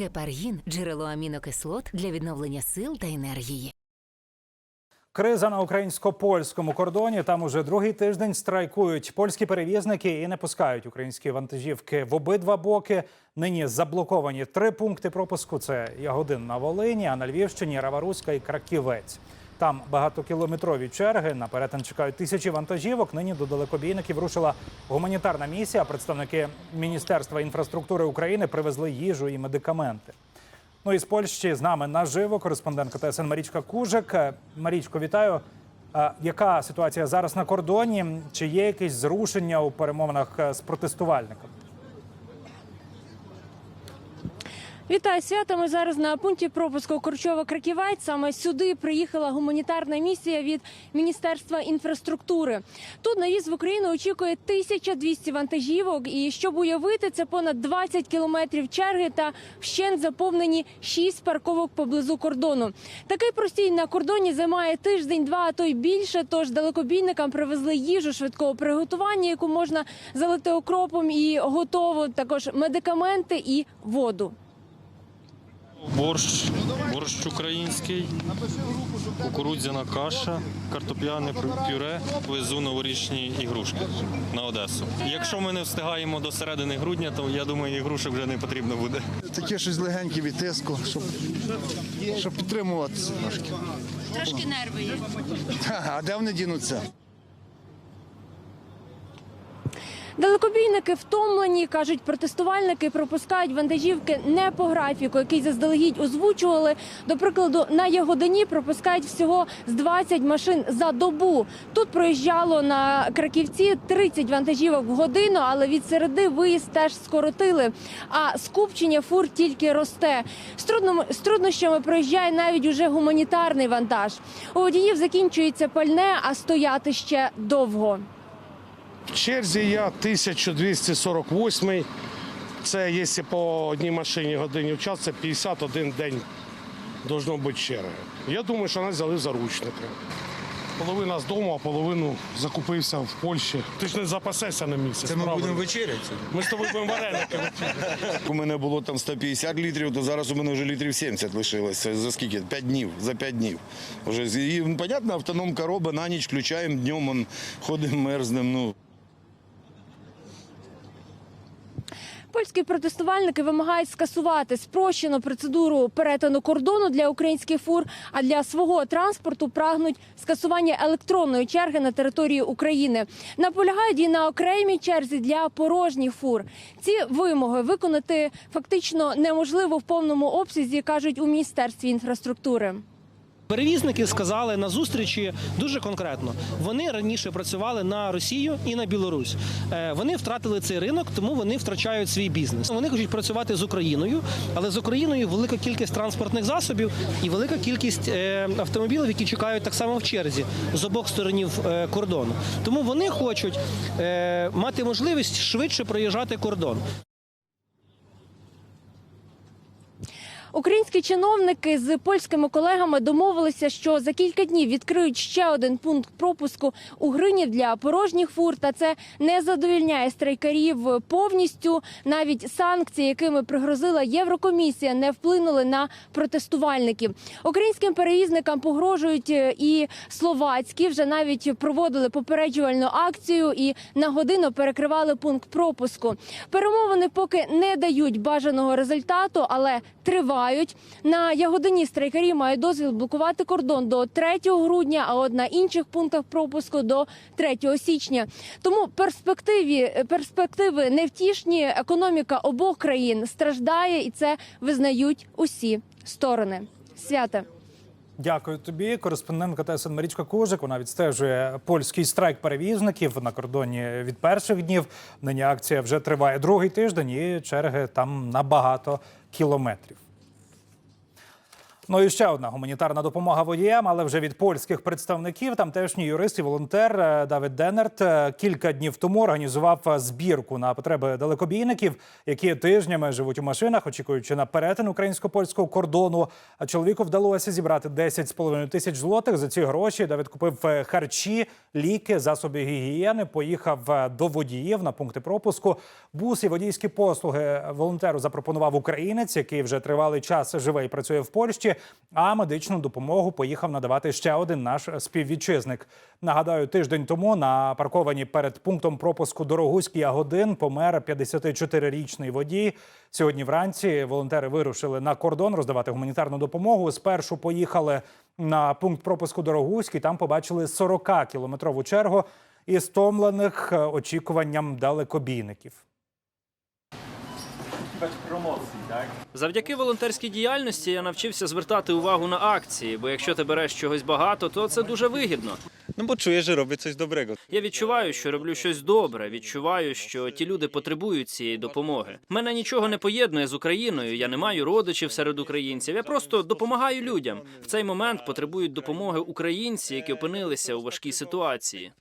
Гепаргін джерело амінокислот для відновлення сил та енергії. Криза на українсько-польському кордоні. Там уже другий тиждень страйкують польські перевізники і не пускають українські вантажівки в обидва боки. Нині заблоковані три пункти пропуску: це Ягодин на Волині, а на Львівщині Раваруська і Краківець. Там багатокілометрові черги. На перетин чекають тисячі вантажівок. Нині до далекобійників рушила гуманітарна місія. Представники Міністерства інфраструктури України привезли їжу і медикаменти. Ну і з Польщі з нами наживо кореспондентка ТСН Марічка Кужик. Е, Марічко, вітаю. Е, Яка ситуація зараз на кордоні? Чи є якісь зрушення у перемовинах е, з протестувальниками? Вітаю свято. Ми зараз на пункті пропуску Корчова-Краківець. Саме сюди приїхала гуманітарна місія від Міністерства інфраструктури. Тут на в'їзд в Україну очікує 1200 вантажівок. І щоб уявити, це понад 20 кілометрів черги та вщент заповнені 6 парковок поблизу кордону. Такий простій на кордоні займає тиждень-два, а то й більше. Тож далекобійникам привезли їжу швидкого приготування, яку можна залити окропом і готово. Також медикаменти і воду. Борщ, борщ український, кукурудзяна каша, картопляне пюре, везу новорічні ігрушки на Одесу. Якщо ми не встигаємо до середини грудня, то я думаю, ігрушок вже не потрібно буде. Таке щось легеньке від тиску, щоб, щоб підтримуватися трошки. Трошки нерви є. А де вони дінуться? Далекобійники втомлені, кажуть, протестувальники пропускають вантажівки не по графіку, який заздалегідь озвучували. До прикладу, на Ягодині пропускають всього з 20 машин за добу. Тут проїжджало на Краківці 30 вантажівок в годину, але від середи виїзд теж скоротили. А скупчення фур тільки росте. З труднощами проїжджає навіть уже гуманітарний вантаж. У водіїв закінчується пальне, а стояти ще довго. В черзі я 1248. Це якщо по одній машині годині в час, це 51 день должно бути черги. Я думаю, що нас взяли заручники. Половина з дому, а половину закупився в Польщі. Ти ж не запасешся на місяць. Це ми правильно? будемо вечеряти. Ми з тобою будемо вареники. У мене було там 150 літрів, то зараз у мене вже літрів 70 лишилося. За скільки? 5 днів, за 5 днів. Уже, і, ну, понятно, автономка робить, на ніч включаємо, днем он, ходимо, мерзнемо. Ну. Польські протестувальники вимагають скасувати спрощену процедуру перетину кордону для українських фур, а для свого транспорту прагнуть скасування електронної черги на території України. Наполягають і на окремій черзі для порожніх фур. Ці вимоги виконати фактично неможливо в повному обсязі, кажуть у міністерстві інфраструктури. Перевізники сказали на зустрічі дуже конкретно. Вони раніше працювали на Росію і на Білорусь. Е, Вони втратили цей ринок, тому вони втрачають свій бізнес. Вони хочуть працювати з Україною, але з Україною велика кількість транспортних засобів і велика кількість е, автомобілів, які чекають так само в черзі з обох сторонів е, кордону. Тому вони хочуть мати можливість швидше проїжджати кордон. Українські чиновники з польськими колегами домовилися, що за кілька днів відкриють ще один пункт пропуску у Грині для порожніх фур. Та це не задовільняє страйкарів повністю. Навіть санкції, якими пригрозила Єврокомісія, не вплинули на протестувальників. Українським перевізникам погрожують е, і словацькі. Вже навіть проводили попереджувальну акцію і на годину перекривали пункт пропуску. Перемовини поки не дають бажаного результату, але тривають. На Ягодині страйкарі мають дозвіл блокувати кордон до 3 грудня, а от на інших пунктах пропуску до 3 січня. Тому перспективі перспективи невтішні. Економіка обох країн страждає, і це визнають усі сторони. Свята. Дякую тобі. Кореспондентка ТСН Марічка Кужик. Вона відстежує польський страйк перевізників на кордоні від перших днів. Нині акція вже триває другий тиждень, і черги там на багато кілометрів. Ну і ще одна гуманітарна допомога водіям, але вже від польських представників. Тамтешній юрист і волонтер е, Давид Денерт е, кілька днів тому організував е, збірку на потреби далекобійників, які тижнями живуть у машинах, очікуючи на перетин українсько-польського кордону. А чоловіку вдалося зібрати 10,5 тисяч злотих. За ці гроші Давид купив харчі, ліки, засоби гігієни. Поїхав до водіїв на пункти пропуску. Бус і водійські послуги волонтеру запропонував українець, який вже тривалий час живе і працює в Польщі. А медичну допомогу поїхав надавати ще один наш співвітчизник. Нагадаю, тиждень тому на парковані перед пунктом пропуску Дорогуськ Ягодин помер 54-річний водій. Сьогодні вранці волонтери вирушили на кордон роздавати гуманітарну допомогу. Спершу поїхали на пункт пропуску Дорогуськ і там побачили 40-кілометрову чергу і стомлених е, очікуванням далекобійників. Завдяки волонтерській діяльності я навчився звертати увагу на акції, бо якщо ти береш чогось багато, то це дуже вигідно. Bo czuję, że robię coś dobrego. Я відчуваю, що роблю щось добре. Відчуваю, що ті люди потребують цієї допомоги. Мене нічого не поєднує з Україною. Я не маю родичів серед українців. Я просто допомагаю людям. В цей момент потребують допомоги українці, які опинилися у важкій ситуації.